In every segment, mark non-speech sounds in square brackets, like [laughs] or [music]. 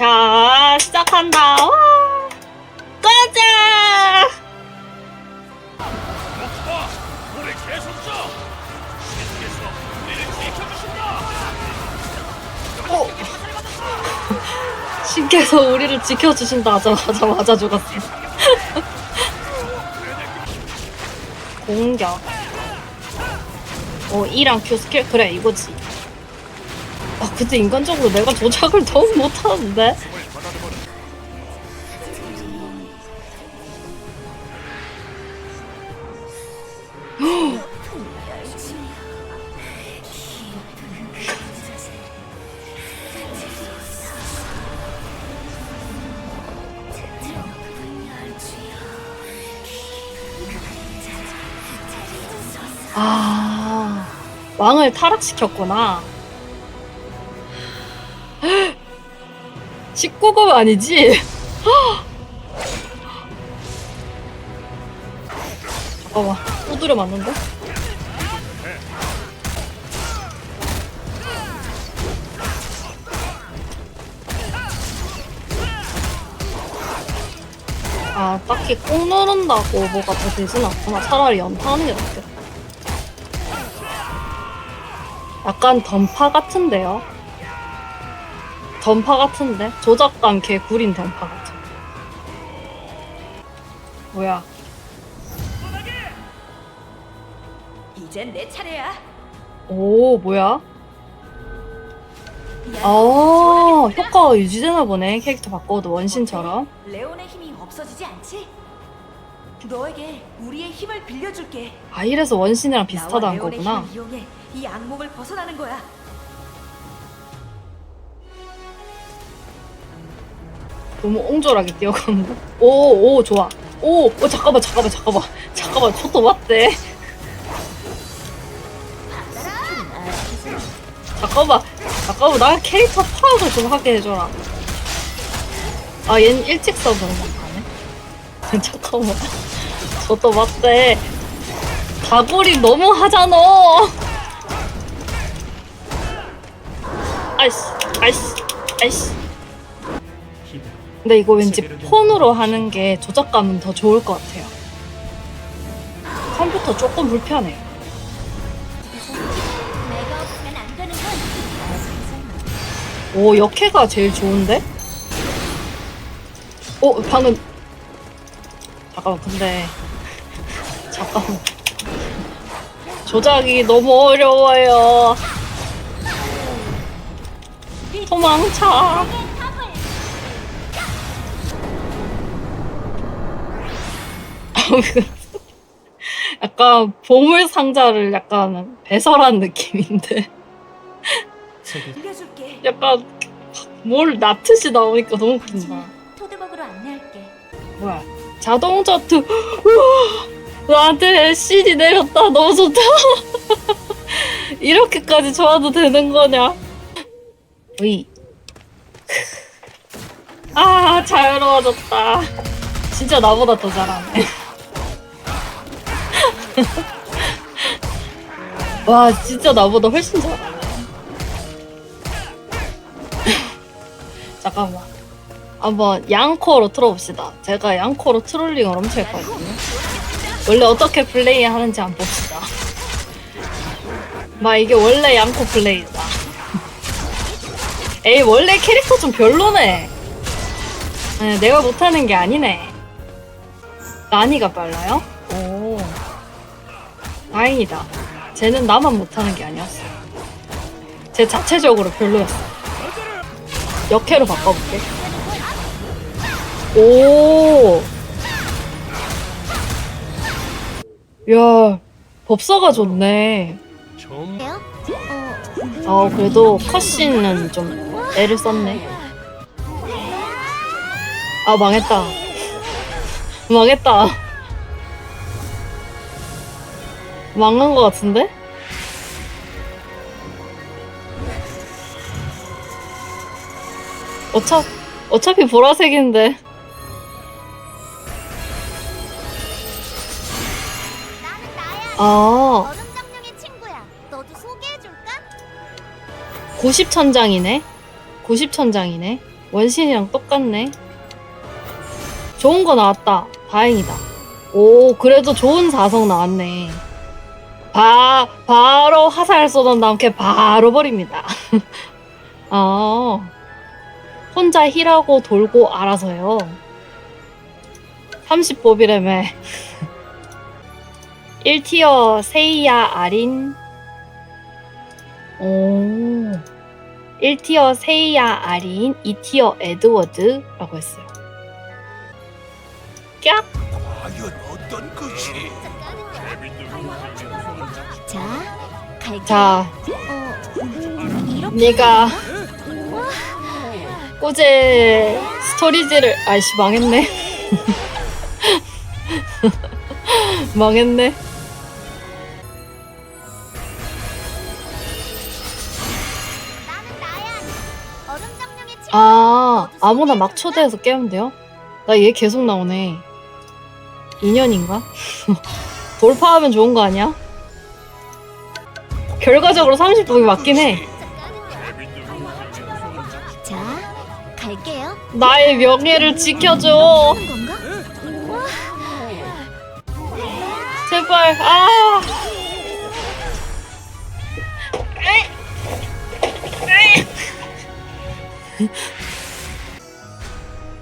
자, 시작한다. 와! 가자! 신께서 우리를 지켜주신다 어. 신께서 우리를 지켜주신다 하자마자 맞아 죽었어. 공격. 어, E랑 Q 스킬? 그래, 이거지. 아, 근데 인간적으로 내가 조작을 너무 못하는데? [gasps] 아, 왕을 타락시켰구나. 19금 아니지? 잠깐만, 두드려 맞는데? 아, 딱히 꾹 누른다고 뭐가 더 되진 않구나. 차라리 연타하는 게 낫겠다. 약간 던파 같은데요? 던파 같은데? 조작감 개 구린 던파 같아. 뭐야? 이젠 내 차례야. 오, 뭐야? 야, 아, 효과가 유지되나 보네. 캐릭터 바꿔도 원신처럼. 레온의 힘이 없어지지 않지? 너에게 우리의 힘을 빌려줄게. 아, 이래서 원신이랑 비슷하다는 거구나. 이용해 이 악몽을 벗어나는 거야. 너무 옹졸하게 뛰어가는데? 오, 오, 좋아. 오, 오, 잠깐만, 잠깐만, 잠깐만. 잠깐만, 저도 맞대. 잠깐만, 잠깐만, 나 캐릭터 파악을 좀 하게 해줘라. 아, 얜 써서 가네? 잠깐만. 저도 맞대. 다구리 너무 하잖아. 아이씨, 아이씨, 아이씨. 근데 이거 왠지 폰으로 하는 게 조작감은 더 좋을 것 같아요. 컴퓨터 조금 불편해요. 오, 역해가 제일 좋은데? 오, 방금. 잠깐만, 근데. [laughs] 잠깐만. 조작이 너무 어려워요. 도망쳐. [laughs] 약간 보물 상자를 약간 배설한 느낌인데. 빌려줄게. 약간 뭘 나트시 나오니까 너무 안내할게. 뭐야? 자동 저트. 우와, 나한테 CD 내렸다. 너무 좋다. [laughs] 이렇게까지 좋아도 되는 거냐? 으이. 아, 자유로워졌다. 진짜 나보다 더 잘하네. 와, 진짜 나보다 훨씬 잘하네. 잠깐만. 한번 양코로 틀어봅시다. 제가 양코로 트롤링을 엄청 했거든요. 원래 어떻게 플레이 하는지 한번 봅시다. 막 이게 원래 양코 플레이다. 에이, 원래 캐릭터 좀 별로네. 네, 내가 못하는 게 아니네. 나니가 빨라요? 오. 다행이다. 쟤는 나만 못하는 게 아니었어. 쟤 자체적으로 별로였어. 역해로 바꿔볼게. 오. 야, 법사가 좋네. 좀 어, 그래도 컷신은 좀 애를 썼네. 아, 망했다. 망했다. 망한 것 같은데? 어차, 어차피 보라색인데. 나는 나야. 아, 얼음 정령의 친구야. 너도 소개해줄까? 고십천장이네. 고십천장이네. 원신이랑 똑같네. 좋은 거 나왔다. 다행이다. 오, 그래도 좋은 사성 나왔네. 바, 바로 화살 쏘던 다음 걔 바로 버립니다. 아, [laughs] 혼자 힐하고 돌고 알아서요. 30법이라며. 1티어 [laughs] 세이야 아린. 오. 1티어 세이야 아린, 2티어 에드워드라고 했어요. 깍! 과연 어떤 것이? 자, 갈게. 자, 어, 이렇게. [laughs] 네가 꼬제 스토리지를 아이씨 망했네. [laughs] 망했네. 아, 아무나 막 초대해서 깨면 돼요? 나 얘 계속 나오네. 2년인가? [laughs] 돌파하면 좋은 거 아니야? 결과적으로 30분이 맞긴 해. 자, 갈게요. 나의 명예를 지켜줘. 하는 건가? 제발, 아!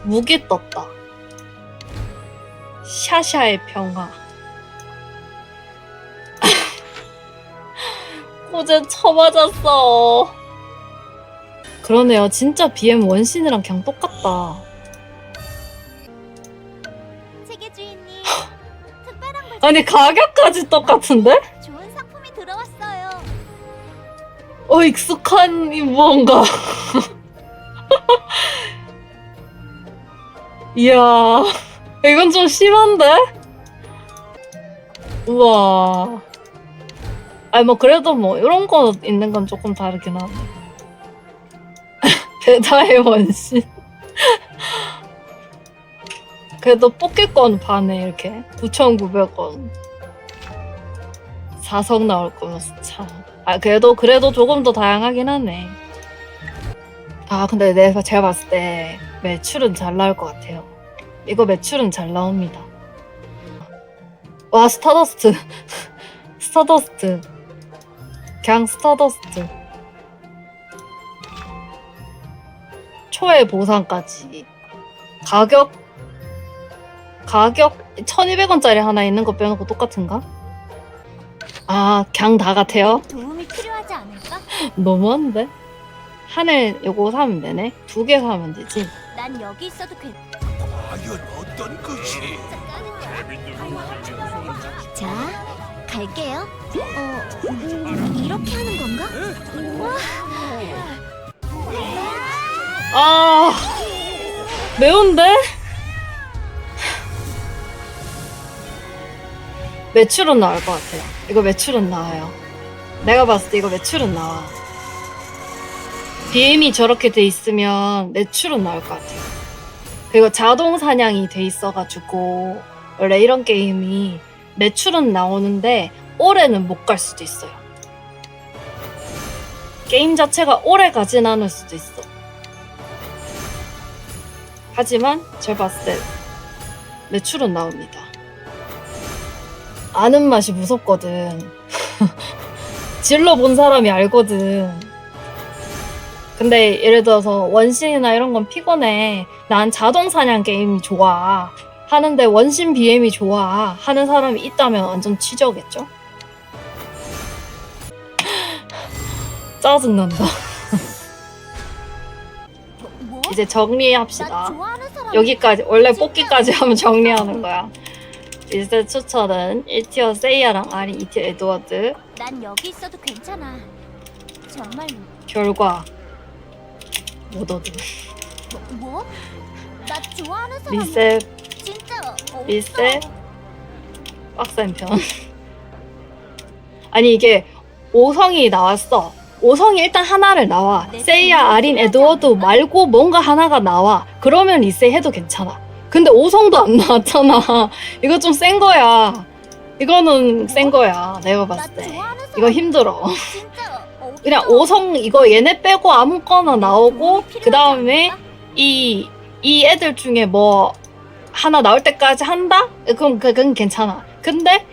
무기 떴다. 샤샤의 평화. 어제 쳐맞았어. 그러네요. 진짜 BM 원신이랑 그냥 똑같다. 세계 주인님. 특별한 걸 아니, 가격까지 똑같은데? 좋은 상품이 들어왔어요. 어, 익숙한 이 무언가. [laughs] 이야, 이건 좀 심한데? 우와. 아니, 뭐, 그래도 뭐, 이런 거 있는 건 조금 다르긴 하네. 배다의 원신. 그래도 뽑기권 반에 이렇게 9,900원. 사성 나올 거면서 참. 아 그래도 그래도 조금 더 다양하긴 하네. 아 근데 내가 제가 봤을 때 매출은 잘 나올 것 같아요. 이거 매출은 잘 나옵니다. 와 스타더스트, [laughs] 스타더스트, 그냥 스타더스트. 초회 보상까지 가격 가격 1,200원짜리 하나 있는 거 빼놓고 똑같은가? 아, 그냥 다 같아요? 도움이 필요하지 않을까? [laughs] 너무한데? 하늘 요거 사면 되네? 두 개 사면 되지? 난 여기 있어도 괜. 과연 어떤 것이? 자, 갈게요. 어, 이렇게 하는 건가? 아, 매운데? 매출은 나올 것 같아요. 이거 매출은 나와요. 내가 봤을 때 이거 매출은 나와. BM이 저렇게 돼 있으면 매출은 나올 것 같아요. 그리고 자동 사냥이 돼 있어가지고 원래 이런 게임이 매출은 나오는데 올해는 못 갈 수도 있어요. 게임 자체가 오래 가진 않을 수도 있어. 하지만 제가 봤을 때 매출은 나옵니다. 아는 맛이 무섭거든. [laughs] 질러 본 사람이 알거든. 근데 예를 들어서 원신이나 이런 건 피곤해. 난 자동 사냥 게임이 좋아. 하는데 원신 BM이 좋아. 하는 사람이 있다면 완전 취저겠죠? 짜증난다. 뭐? 이제 나 정리합시다. 여기까지 원래 뽑기까지 하면 정리하는 거야. 이제 추천은 1티어 세이야랑 아리 2티어 에드워드 난 여기 있어도 괜찮아. 정말로. 결과 못 얻음 뭐? 뭐? 나 좋아하는 사람. 리셋 리셋. 빡센 편. 아니 이게 5성이 나왔어. 5성이 일단 하나를 나와. 세이야 아린 에드워드 말고 뭔가 하나가 나와. 그러면 리셋 해도 괜찮아. 근데 5성도 안 나왔잖아. [laughs] 이거 좀 센 거야. 이거는 센 거야. 내가 나 봤을 때. 이거 힘들어. 없어. [laughs] 그냥 5성 이거 얘네 빼고 아무거나 나오고 그 다음에 이, 이 애들 중에 뭐 하나 나올 때까지 한다? 그럼 그- 그건 괜찮아. 근데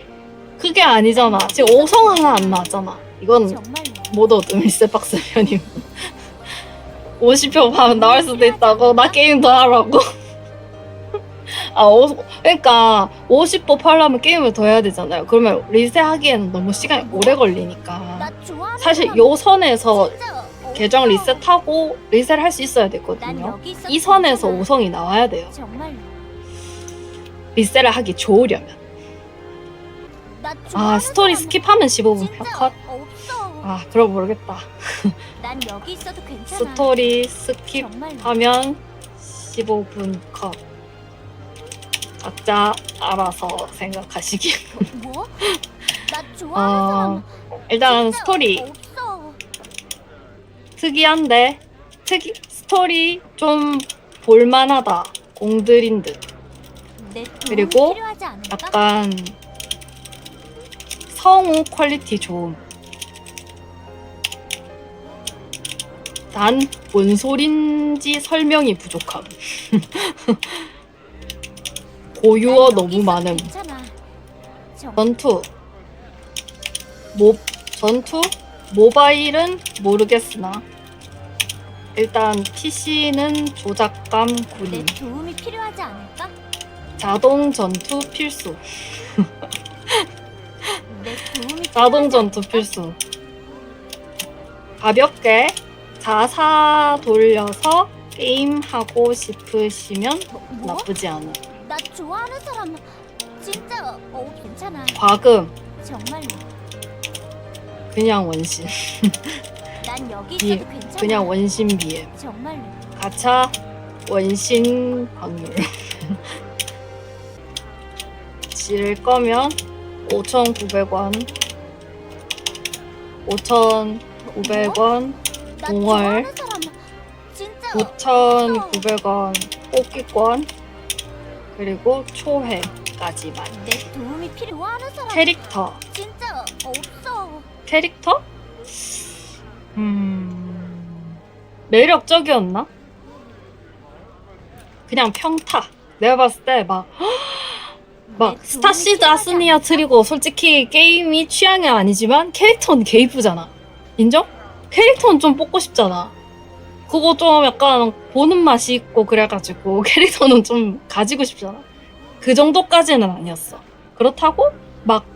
그게 아니잖아. 지금 5성 하나 안 나왔잖아. 이건. 못 얻음 일세박스 편임. 50표 하면 나올 수도 있다고. 나 게임 더 하라고. [laughs] 아, 오, 그러니까 50도 팔려면 게임을 더 해야 되잖아요. 그러면 리셋하기에는 너무 시간이 오래 걸리니까. 사실 요 선에서. 계정 리셋하고 리셋 할 수 있어야 난 되거든요. 이 선에서 괜찮아. 5성이 나와야 돼요. 리셋을 하기 좋으려면. 나 아, 스토리 스킵하면 15분 진짜 컷? 아, 그럼 모르겠다. [laughs] 난 여기 있어도 괜찮아. 스토리 스킵 정말로. 하면 15분 컷. 각자 알아서 생각하시길. 뭐? [laughs] 나 좋아하는 어, 사람 일단 진짜 스토리 없어. 특이한데 특이 스토리 좀 볼만하다. 공들인 듯. 내 도움이 그리고? 약간 성우 퀄리티 좋음. 단뭔 소린지 설명이 부족함. [laughs] 고유어 난 너무 많음. 전투 모 전투 모바일은 모르겠으나 일단 PC는 조작감 내 군임 도움이 필요하지 않을까? 자동 전투 필수 내 도움이 자동 전투? 필수 가볍게 자사 돌려서 게임 하고 싶으시면 뭐? 나쁘지 않아 나 좋아하는 사람 진짜 어 괜찮아. 과금 정말로. 그냥 원신 난 여기 비- 있어도 괜찮아. 그냥 원신 BM 정말로. 가차 원신 확률 지를 거면 5,900원 5,900원 나 동월. 좋아하는 사람 진짜 9,900원 뽑기권 그리고 초회까지만 내 도움이 필요하는 사람 캐릭터 진짜 없어. 캐릭터? 음 매력적이었나? 그냥 평타 내가 봤을 때 막 막내 도움이 스타시드 아스니아 트리고 솔직히 게임이 취향이 아니지만 캐릭터는 개 이쁘잖아 인정? 캐릭터는 좀 뽑고 싶잖아 그거 좀 약간 보는 맛이 있고 그래가지고 [laughs] 캐릭터는 좀 가지고 싶잖아 그 정도까지는 아니었어 그렇다고 막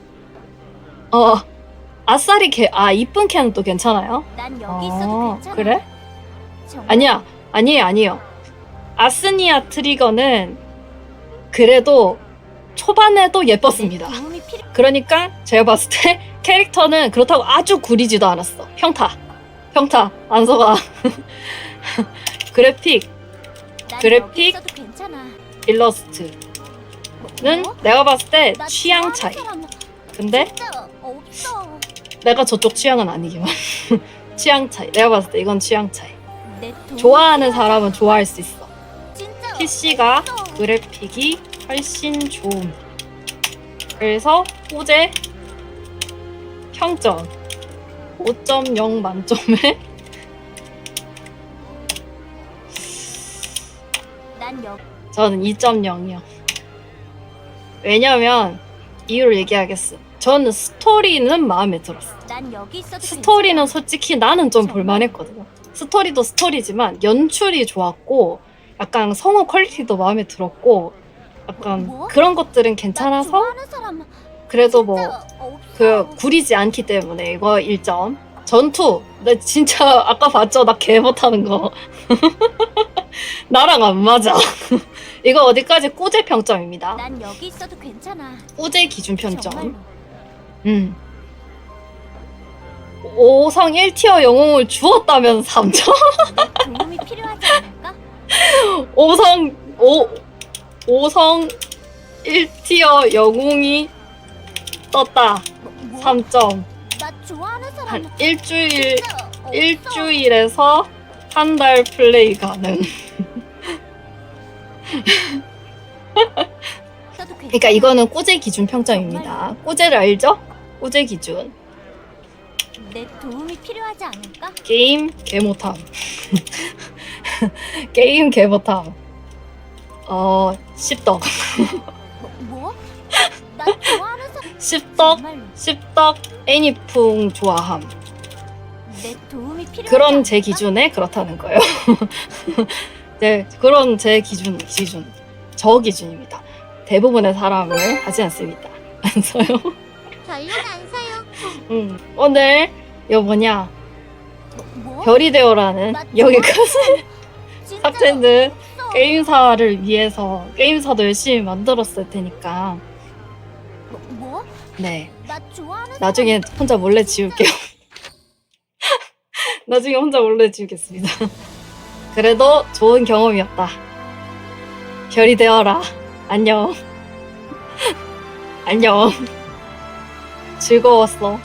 어 아싸리 캐아 이쁜 캐는 또 괜찮아요? 난 여기 있어도 어 괜찮아. 그래? 정말. 아니야 아니에요 아니에요 아스니아 트리거는 그래도 초반에도 예뻤습니다. 그러니까 제가 봤을 때 [laughs] 캐릭터는 그렇다고 아주 구리지도 않았어. 평타. 평타. 안 속아. [laughs] 그래픽, 난 그래픽? 일러스트는 뭐? 내가 봤을 때나 취향 차이. 근데. 내가 저쪽 취향은 아니기만. [laughs] 취향 차이. 내가 봤을 때 이건 취향 차이. 좋아하는 사람은 좋아할 수 있어. PC가. 그래픽이 훨씬 좋음. 그래서 호재 평점 5.0 만점에. 저는 2.0이요. 왜냐면 이유를 얘기하겠어. 저는 스토리는 마음에 들었어. 스토리는. 솔직히 나는 좀? 볼만했거든요. 스토리도 스토리지만 연출이 좋았고 약간 성우 퀄리티도 마음에 들었고 약간 뭐? 그런 것들은 나 괜찮아서 그래도 뭐. 그 구리지 않기 때문에 이거 1점. 전투. 나 진짜 아까 봤죠? 나 개 못하는 거. [laughs] 나랑 안 맞아. [laughs] 이거 어디까지 꾸제 평점입니다. 난 여기 있어도 괜찮아. 꾸제 기준 평점. 정말로. 음. 5성 1티어 영웅을 주었다면 3점? 내 도움이 필요하지 않을까? [laughs] 5성 5 5성 1티어 영웅이 떴다. 뭐, 뭐? 3점. 나 좋아하는 사람 한 일주일 없어. 일주일에서 한 달 플레이 가능. 괜찮아. 그러니까 이거는 꾸제 기준 평점입니다. 꾸제를 알죠? 꾸제 기준. 내 도움이 필요하지 않을까? 게임 개 못함. [laughs] 게임 개버탐. 어, 십덕. 뭐? 나 [laughs] 사람 십덕, 정말 십덕, 애니풍 좋아함. 내 도움이 필요해. 그런 제 기준에 그렇다는 거예요. [laughs] 네, 그런 제 기준, 기준. 저 기준입니다. 대부분의 사람을 하지 않습니다. [laughs] 안 써요? 결론 안 사요. 음, 오늘, 요 뭐냐, 뭐? 별이 되어라는 나 여기까지 진짜 삭제는 없어. 게임사를 위해서 게임사도 열심히 만들었을 테니까, 뭐? 뭐? 네. 나 좋아하는 나중에 혼자 몰래 지울게요. [laughs] 나중에 혼자 몰래 지우겠습니다. [laughs] 그래도 좋은 경험이었다. 별이 되어라. 안녕. [laughs] 안녕. 즐거웠어.